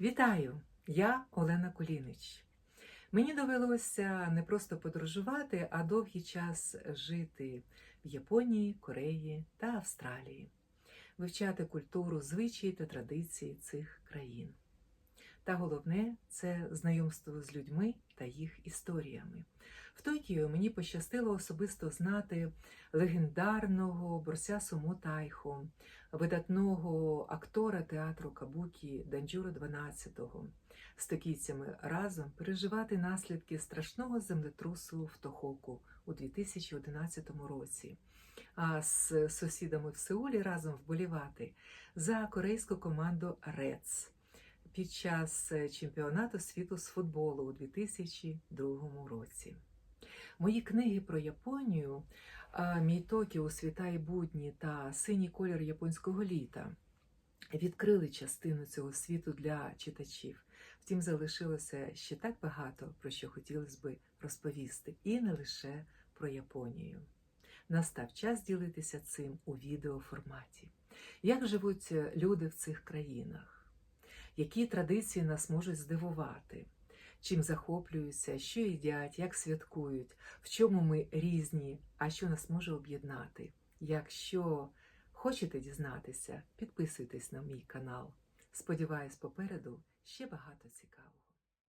Вітаю! Я Олена Кулінич. Мені довелося не просто подорожувати, а довгий час жити в Японії, Кореї та Австралії, вивчати культуру, звичаї та традиції цих країн. Та головне це знайомство з людьми та їх історіями. В Токіо мені пощастило особисто знати легендарного борця Сумо Тайхо, видатного актора театру Кабукі Данджуро 12-го, з токійцями разом переживати наслідки страшного землетрусу в Тохоку у 2011 році, а з сусідами в Сеулі разом вболівати за корейську команду Рец під час чемпіонату світу з футболу у 2002 році. Мої книги про Японію, мій Токіо, світа і будні та синій колір японського літа відкрили частину цього світу для читачів. Втім, залишилося ще так багато, про що хотілося би розповісти, і не лише про Японію. Настав час ділитися цим у відеоформаті. Як живуть люди в цих країнах? Які традиції нас можуть здивувати? Чим захоплюються, що їдять, як святкують, в чому ми різні, а що нас може об'єднати? Якщо хочете дізнатися, підписуйтесь на мій канал. Сподіваюсь, попереду ще багато цікавого.